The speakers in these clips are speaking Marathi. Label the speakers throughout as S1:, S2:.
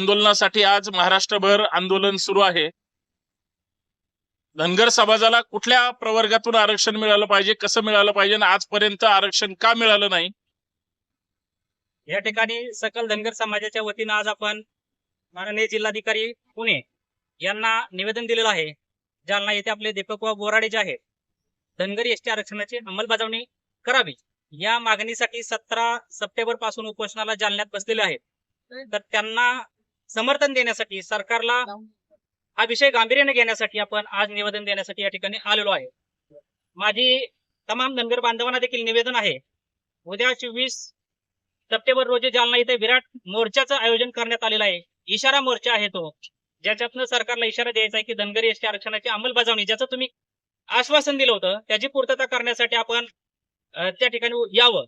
S1: आंदोलनासाठी आज महाराष्ट्रभर आंदोलन सुरू आहे. धनगर समाजाला कुठल्या प्रवर्गातून आरक्षण मिळालं पाहिजे कसं मिळालं पाहिजे आणि आजपर्यंत आरक्षण का मिळालं नाही?
S2: या ठिकाणी सकल धनगर समाजाच्या वतीनं आज आपण माननीय जिल्हाधिकारी पुणे यांना निवेदन दिलेलं आहे. जालना येथे आपले दीपकबाब बोराडे जे आहेत धनगर एसटी आरक्षणाची अंमलबजावणी करावी. या मागणीसाठी सतरा सप्टेंबरपासून उपोषणाला जालन्यात बसलेले आहेत. तर त्यांना समर्थन देण्यासाठी सरकारला हा विषय गांभीर्याने घेण्यासाठी आपण आज निवेदन देण्यासाठी या ठिकाणी आलेलो आहे. माझी तमाम धनगर बांधवांना देखील निवेदन आहे. उद्या चोवीस सप्टेंबर रोजी जालना इथे विराट मोर्चाचं आयोजन करण्यात आलेलं आहे. इशारा मोर्चा आहे तो. ज्याच्यातनं सरकारला इशारा द्यायचा आहे की धनगरी एसटी आरक्षणाची अंमलबजावणी ज्याचं तुम्ही आश्वासन दिलं होतं त्याची पूर्तता करण्यासाठी आपण त्या ठिकाणी यावं.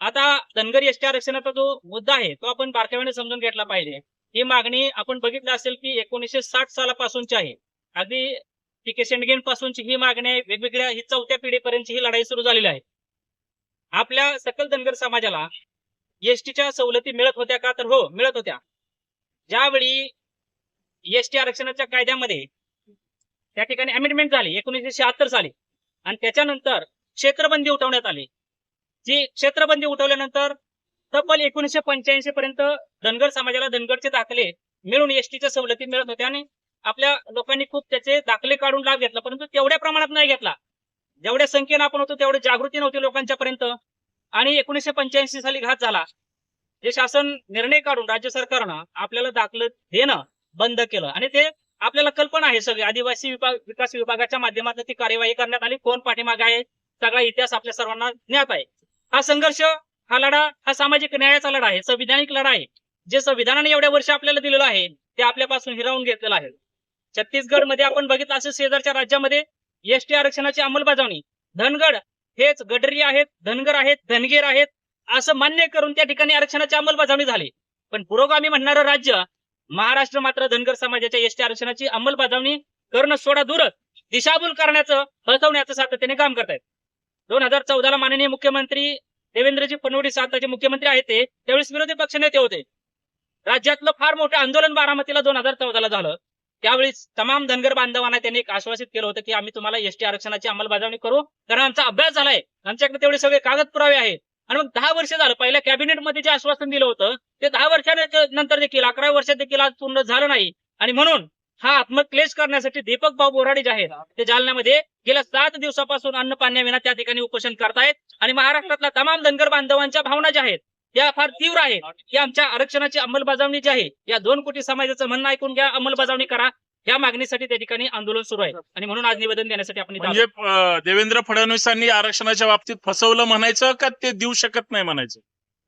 S2: आता धनगरी एसटी आरक्षणाचा जो मुद्दा आहे तो आपण बारकाव्याने समजून घेतला पाहिजे. ही मागणी आपण बघितलं असेल की एकोणीसशे साठ सालापासूनची आहे. अगदी पी के पासूनची ही मागणी आहे. वेगवेगळ्या ही चौथ्या पिढीपर्यंतची ही लढाई सुरू झालेली आहे. आपल्या सकल धनगर समाजाला एसटीच्या सवलती मिळत होत्या का? तर हो मिळत होत्या. ज्यावेळी एसटी आरक्षणाच्या कायद्यामध्ये त्या ठिकाणी अमेंडमेंट झाली एकोणीसशे शहात्तर साली आणि त्याच्यानंतर क्षेत्रबंदी उठवण्यात आली. जी क्षेत्रबंदी उठवल्यानंतर तब्बल एकोणीसशे पंच्याऐंशी पर्यंत धनगर समाजाला धनगरचे दाखले मिळून एसटीच्या सवलती मिळत होत्या आणि आपल्या लोकांनी खूप त्याचे दाखले काढून लाभ घेतला. परंतु तेवढ्या प्रमाणात नाही घेतला. जेवढ्या संख्येनं आपण होतो तेवढी जागृती नव्हती लोकांच्या पर्यंत आणि एकोणीसशे पंच्याऐंशी साली घात झाला. जे शासन निर्णय काढून राज्य सरकारनं आपल्याला दाखलं देणं बंद केलं. आणि ते आपल्याला कल्पना आहे सगळी. आदिवासी विभाग विकास विभागाच्या माध्यमातून ती कार्यवाही करण्यात आली. कोण पाठीमागे आहे? सगळा इतिहास आपल्या सर्वांना ज्ञात आहे. हा संघर्ष हा लढा हा सामाजिक न्यायाचा लढा आहे संविधानिक लढा आहे. जे संविधानाने एवढ्या वर्ष आपल्याला दिलेलं आहे ते आपल्यापासून हिरावून घेतलेलं आहे. छत्तीसगडमध्ये आपण बघितलं असेल शेजारच्या राज्यामध्ये एसटी आरक्षणाची अंमलबजावणी. धनगड हेच गडरी आहेत धनगर आहेत धनगेर आहेत असं मान्य करून त्या ठिकाणी आरक्षणाची अंमलबजावणी झाली. पण पुरोगामी म्हणणारं राज्य महाराष्ट्र मात्र धनगर समाजाच्या एसटी आरक्षणाची अंमलबजावणी करणं सोडा दूरच दिशाभूल करण्याचं फसवण्याचं सातत्याने काम करतायत. दोन हजार चौदाला माननीय मुख्यमंत्री देवेंद्रजी फडणवीस आताचे मुख्यमंत्री आहेत ते त्यावेळेस विरोधी पक्षनेते होते. राज्यातलं फार मोठं आंदोलन बारामतीला दोन हजार चौदाला झालं. त्यावेळी तमाम धनगर बांधवांना त्यांनी एक आश्वासित केलं होतं की आम्ही तुम्हाला एसटी आरक्षणाची अंमलबजावणी करू. कारण आमचा अभ्यास झालाय. आमच्याकडे तेवढे सगळे कागद पुरावे आहेत. आणि मग दहा वर्ष झालं. पहिल्या कॅबिनेटमध्ये जे आश्वासन दिलं होतं ते दहा वर्षानंतर देखील अकरा वर्षात देखील आज पूर्ण झालं नाही. आणि म्हणून हा आत्मक्लेश करण्यासाठी दीपक भाऊ बोराडे जे आहेत ते जालन्यामध्ये गेल्या सात दिवसापासून अन्न पाण्याविना त्या ठिकाणी उपोषण करतायत आणि महाराष्ट्रातल्या तमाम धनगर बांधवांच्या भावना ज्या आहेत त्या फार तीव्र आहेत. की आमच्या आरक्षणाची अंमलबजावणी जी आहे या दोन कोटी समाजाचं म्हणणं ऐकून घ्या अंमलबजावणी करा. या मागणीसाठी त्या ठिकाणी आंदोलन सुरू आहे. आणि म्हणून आज निवेदन देण्यासाठी आपण.
S1: म्हणजे देवेंद्र फडणवीसांनी आरक्षणाच्या बाबतीत फसवलं म्हणायचं का ते देऊ शकत नाही म्हणायचं?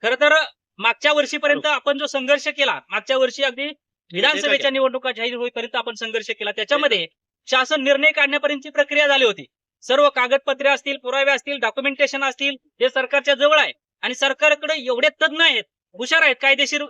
S2: खरं तर मागच्या वर्षीपर्यंत आपण जो संघर्ष केला मागच्या वर्षी अगदी विधानसभेच्या निवडणुका जाहीर होईपर्यंत आपण संघर्ष केला. त्याच्यामध्ये शासन निर्णय काढण्यापर्यंतची प्रक्रिया झाली होती. सर्व कागदपत्रे असतील पुरावे असतील डॉक्युमेंटेशन असतील हे सरकारच्या जवळ आहे आणि सरकारकडे एवढे तज्ञ आहेत हुशार आहेत कायदेशीर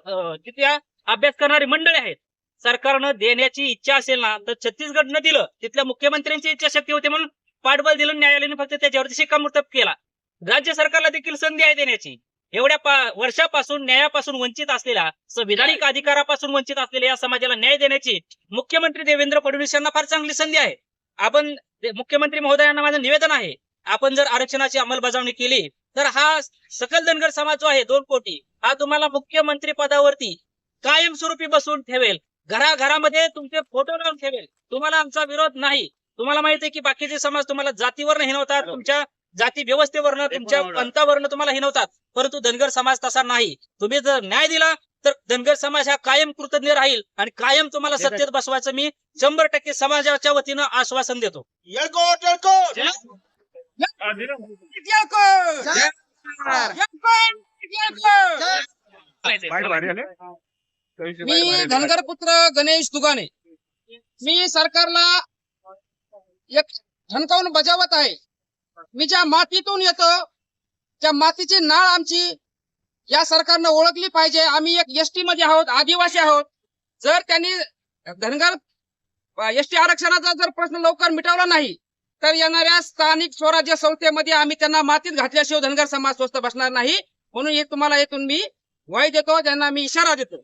S2: तिथल्या अभ्यास करणारी मंडळी आहेत. सरकारनं देण्याची इच्छा असेल ना तर छत्तीसगडनं दिलं. तिथल्या मुख्यमंत्र्यांची इच्छाशक्ती होती म्हणून पाठबळ दिलं न्यायालयाने फक्त त्याच्यावरती शिक्कामोर्तब केला. राज्य सरकारला देखील संधी आहे देण्याची. एवढ्या वर्षापासून न्यायापासून वंचित असलेल्या संविधानिक अधिकारापासून वंचित असलेल्या या समाजाला न्याय देण्याची मुख्यमंत्री देवेंद्र फडणवीस यांना फार चांगली संधी आहे. आपण मुख्यमंत्री महोदयांना माझं निवेदन आहे. आपण जर आरक्षणाची अंमलबजावणी केली तर हा सकल धनगर समाज जो आहे दोन कोटी हा तुम्हाला मुख्यमंत्री पदावरती कायमस्वरूपी बसून ठेवेल. घराघरामध्ये तुमचे फोटो लावून ठेवेल. तुम्हाला आमचा विरोध नाही. तुम्हाला माहिती आहे की बाकीचे समाज तुम्हाला जातीवरनं हिनवतात तुमच्या जाती व्यवस्थेवरनं तुमच्या पंथावरनं तुम्हाला हिनवतात. परंतु धनगर समाज तसा नाही. तुम्ही जर न्याय दिला तर धनगर समाज हा कायम कृतज्ञ राहील आणि कायम तुम्हाला सत्तेत बसवायचं मी शंभर टक्के समाजाच्या वतीनं आश्वासन देतो.
S3: मी धनगर पुत्र गणेश दुगाने. मी सरकारला एक ठणकावून बजावत आहे. मी ज्या मातीतून येतो त्या मातीची नाळ आमची या सरकारनं ओळखली पाहिजे. आम्ही एक एसटी मध्ये आहोत आदिवासी आहोत. जर त्यांनी धनगर एसटी आरक्षणाचा जर प्रश्न लवकर मिटवला नाही तर येणाऱ्या स्थानिक स्वराज्य संस्थेमध्ये आम्ही त्यांना मातीत घातल्याशिवाय धनगर समाज स्वस्त बसणार नाही. म्हणून हे तुम्हाला येथून मी वय देतो त्यांना मी इशारा देतो.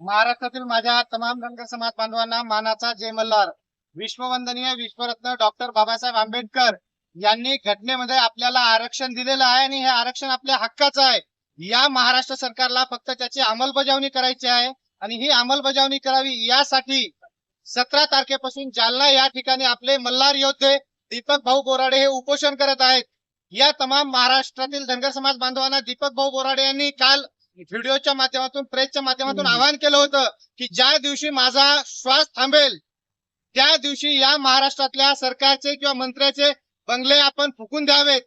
S4: महाराष्ट्रातील माझ्या तमाम धनगर समाज बांधवांना मानाचा जय मल्हार. विश्ववंदनीय विश्वरत्न डॉक्टर बाबासाहेब आंबेडकर. यांनी घटनेमध्ये आपल्याला आरक्षण दिलेलं आहे आणि हे आरक्षण आपल्या हक्काचं आहे. या महाराष्ट्र सरकारला फक्त त्याची अंमलबजावणी करायची आहे आणि ही अंमलबजावणी करावी यासाठी सतरा तारखेपासून जालना या ठिकाणी आपले मल्हार योद्धे दीपक भाऊ बोराडे हे उपोषण करत आहेत. या तमाम महाराष्ट्रातील धनगर समाज बांधवांना दीपक भाऊ बोराडे यांनी काल व्हिडिओच्या माध्यमातून प्रेसच्या माध्यमातून आवाहन केलं होतं की ज्या दिवशी माझा श्वास थांबेल त्या दिवशी या महाराष्ट्रातल्या सरकारचे किंवा मंत्र्याचे बंगले आपण फुकून द्यावेत.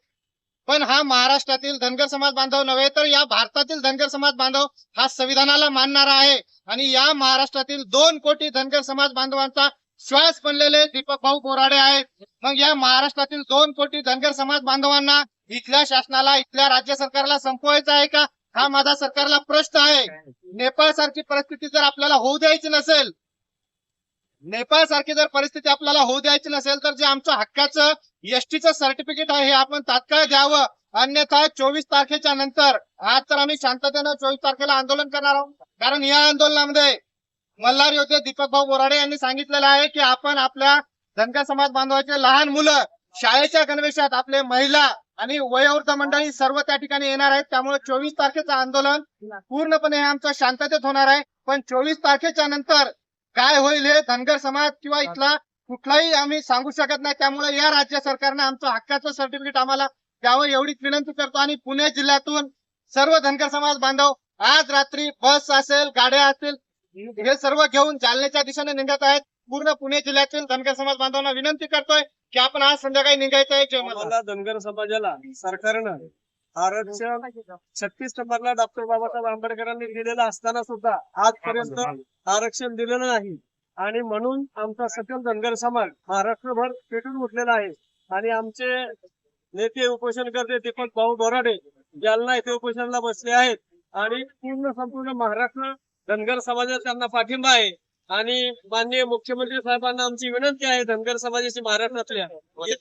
S4: पण हा महाराष्ट्रातील धनगर समाज बांधव नव्हे तर या भारतातील धनगर समाज बांधव हा संविधानाला मानणारा आहे. आणि या महाराष्ट्रातील दोन कोटी धनगर समाज बांधवांचा श्वास बनलेले दीपक भाऊ बोराडे आहेत. मग या महाराष्ट्रातील दोन कोटी धनगर समाज बांधवांना इथल्या शासनाला इथल्या राज्य सरकारला संपवायचा आहे का? हा माझा सरकारला प्रश्न आहे. नेपाळ सारखी परिस्थिती जर आपल्याला होऊ द्यायची नसेल नेपाळ सारखी जर परिस्थिती आपल्याला होऊ द्यायची नसेल तर जे आमचं हक्काचं एसटीचं सर्टिफिकेट आहे हे आपण तात्काळ द्यावं अन्यथा चोवीस तारखेच्या नंतर आज तर आम्ही शांततेनं चोवीस तारखेला आंदोलन करणार आहोत. कारण या आंदोलनामध्ये मल्हार योद्धे दीपक भाऊ बोराडे यांनी सांगितलेलं आहे की आपण आपल्या धनगर समाज बांधवाचे लहान मुलं शाळेच्या गणवेशात आपले महिला आणि वयोवृद्ध मंडळी सर्व त्या ठिकाणी येणार आहेत. त्यामुळे चोवीस तारखेचं आंदोलन पूर्णपणे आमचं शांततेत होणार आहे. पण चोवीस तारखेच्या नंतर काय होईल हे धनगर समाज किंवा इथला कुठलाही आम्ही सांगू शकत नाही. त्यामुळे या राज्य सरकारने आमचं हक्काचं सर्टिफिकेट आम्हाला द्यावं एवढीच विनंती करतो. आणि पुणे जिल्ह्यातून सर्व धनगर समाज बांधव आज रात्री बस असेल गाड्या असतील हे सर्व घेऊन जालन्याच्या दिशेने निघत आहेत. पूर्ण पुणे जिल्ह्यातील धनगर समाज बांधवांना विनंती करतोय की आपण आज संध्याकाळी निघायचं आहे.
S5: धनगर समाजाला सरकारनं आरक्षण छत्तीस नंबरला डॉक्टर बाबासाहेब आंबेडकरांनी दिलेलं असताना सुद्धा आजपर्यंत आरक्षण दिलेलं नाही. आणि म्हणून आमचा सकल धनगर समाज महाराष्ट्रभर पेटून उठलेला आहे. आणि आमचे नेते उपोषणकर्ते दीपक भाऊ बोराडे जालना येथे उपोषणाला बसले आहेत आणि पूर्ण संपूर्ण महाराष्ट्र धनगर समाजाचा त्यांना पाठिंबा आहे. आणि माननीय मुख्यमंत्री साहेबांना आमची विनंती आहे धनगर समाजाची महाराष्ट्रातल्या.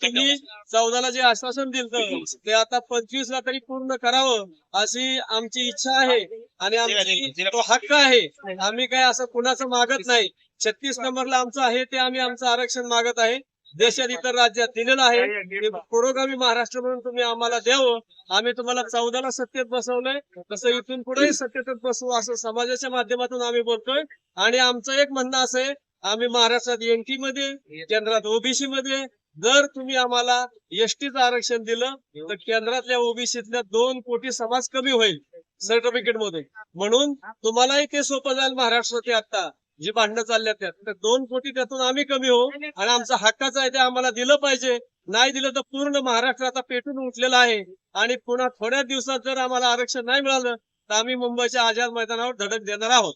S5: तुम्ही चौदाला जे आश्वासन दिलं ते आता पंचवीस ला तरी पूर्ण करावं अशी आमची इच्छा आहे आणि आमची तो हक्क आहे. आम्ही काय असं कुणाचं मागत नाही. छत्तीस नंबरला आमचं आहे ते आम्ही आमचं आरक्षण मागत आहे. देशात इतर राज्यात दिलेलं आहे. पुरोगामी महाराष्ट्र म्हणून तुम्ही आम्हाला द्यावं. आम्ही तुम्हाला चौदाला सत्तेत बसवलंय. तसं इथून पुढेही सत्तेतच बसवू असं समाजाच्या माध्यमातून आम्ही बोलतोय. आणि आमचं एक म्हणणं असं आहे आम्ही महाराष्ट्रात एनटी मध्ये केंद्रात ओबीसी मध्ये जर तुम्ही आम्हाला एसटीचं आरक्षण दिलं तर केंद्रातल्या ओबीसीतल्या दोन कोटी समाज कमी होईल सर्टिफिकेटमध्ये म्हणून तुम्हालाही ते सोपं जाईल महाराष्ट्रात आता. जी भांडणं चालल्यात त्यात. तर दोन कोटी त्यातून आम्ही कमी होऊ आणि आमचा हक्काचं आहे ते आम्हाला दिलं पाहिजे. नाही दिलं तर पूर्ण महाराष्ट्र आता पेटून उठलेला आहे. आणि पुन्हा थोड्या दिवसात जर आम्हाला आरक्षण नाही मिळालं तर आम्ही मुंबईच्या आझाद मैदानावर धडक देणार आहोत.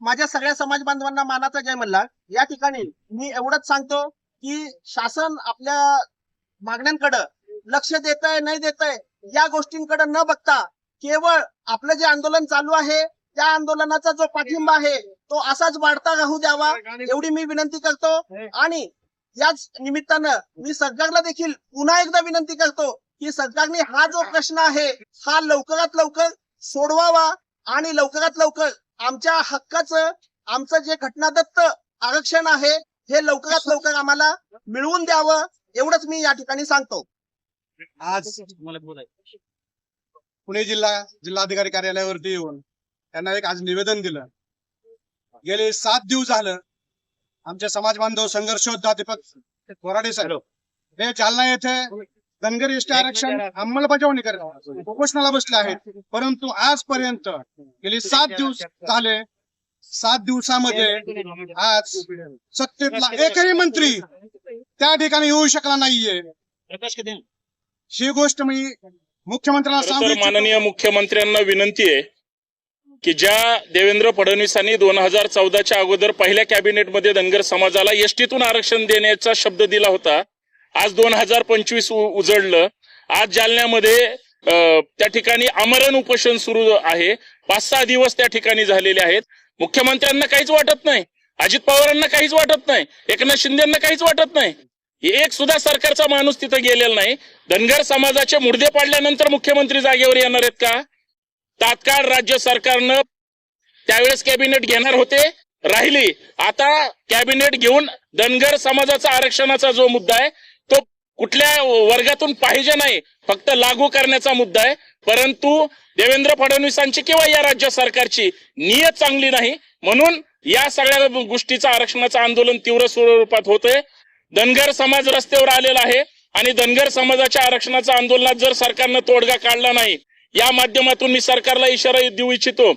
S6: माझ्या सगळ्या समाज बांधवांना मानाचा जय मल्हार. या ठिकाणी मी एवढंच सांगतो की शासन आपल्या मागण्यांकडे लक्ष देत आहे नाही देत आहे या गोष्टींकडे न बघता केवळ आपलं जे आंदोलन चालू आहे त्या आंदोलनाचा जो पाठिंबा आहे तो असाच वाढता राहू द्यावा एवढी मी विनंती करतो. आणि याच निमित्तानं मी सरकारला देखील पुन्हा एकदा विनंती करतो की सरकारने हा जो प्रश्न आहे हा लवकरात लवकर सोडवावा आणि लवकरात लवकर आमच्या हक्काचं आमचं जे घटनादत्त आरक्षण आहे हे लवकरात लवकर आम्हाला मिळवून द्यावं एवढंच मी या ठिकाणी सांगतो.
S4: आज पुणे जिल्हा जिल्हाधिकारी कार्यालयावरती येऊन त्यांना एक आज निवेदन दिलं. गेले सात दिवस झालं. आमचे समाज बांधव संघर्ष योद्धा दीपक बोराडे साहेब. हे जालना येथे धनगर एसटी आरक्षण अंमलबजावणी करत उपोषणाला बसले आहेत. परंतु आजपर्यंत गेली सात दिवस झाले. सात दिवसामध्ये आज सत्तेतला एकही मंत्री त्या ठिकाणी येऊ शकला नाहीये. ही गोष्ट मी मुख्यमंत्र्यांना.
S1: माननीय मुख्यमंत्र्यांना विनंती आहे. की ज्या देवेंद्र फडणवीसांनी दोन हजार चौदाच्या अगोदर पहिल्या कॅबिनेटमध्ये धनगर समाजाला एसटीतून आरक्षण देण्याचा शब्द दिला होता आज दोन हजार पंचवीस उजळलं. आज जालन्यामध्ये त्या ठिकाणी आमरण उपोषण सुरू आहे. पाच सहा दिवस त्या ठिकाणी झालेले आहेत. मुख्यमंत्र्यांना काहीच वाटत नाही. अजित पवारांना काहीच वाटत नाही. एकनाथ शिंदेना काहीच वाटत नाही. एक सुद्धा सरकारचा माणूस तिथं गेलेला नाही. धनगर समाजाचे मुर्दे पाडल्यानंतर मुख्यमंत्री जागेवर येणार आहेत का? तात्काळ राज्य सरकारनं त्यावेळेस कॅबिनेट घेणार होते राहिली. आता कॅबिनेट घेऊन धनगर समाजाचा आरक्षणाचा जो मुद्दा आहे तो कुठल्या वर्गातून पाहिजे नाही फक्त लागू करण्याचा मुद्दा आहे. परंतु देवेंद्र फडणवीसांची किंवा या राज्य सरकारची नियत चांगली नाही. म्हणून या सगळ्या गोष्टीचं आरक्षणाचं आंदोलन तीव्र स्वरूपात होतंय. धनगर समाज रस्त्यावर आलेला आहे आणि धनगर समाजाच्या आरक्षणाच्या आंदोलनात जर सरकारनं तोडगा काढला नाही या माध्यमातून मी सरकारला इशारा देऊ इच्छितो.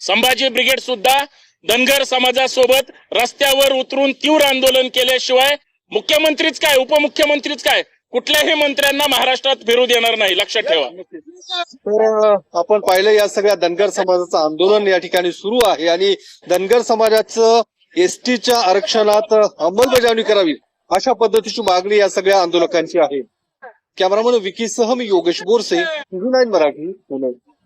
S1: संभाजी ब्रिगेड सुद्धा धनगर समाजासोबत रस्त्यावर उतरून तीव्र आंदोलन केल्याशिवाय मुख्यमंत्रीच काय उपमुख्यमंत्रीच काय कुठल्याही मंत्र्यांना महाराष्ट्रात फिरू देणार नाही. लक्षात ठेवा.
S7: तर आपण पाहिलं या सगळ्या धनगर समाजाचं आंदोलन या ठिकाणी सुरू आहे आणि धनगर समाजाचं एसटीच्या आरक्षणात अंमलबजावणी करावी अशा पद्धतीची मागणी या सगळ्या आंदोलकांची आहे. कॅमेरामन विकीसह मी योगेश बोरसे टीव्ही नाईन मराठी पुणे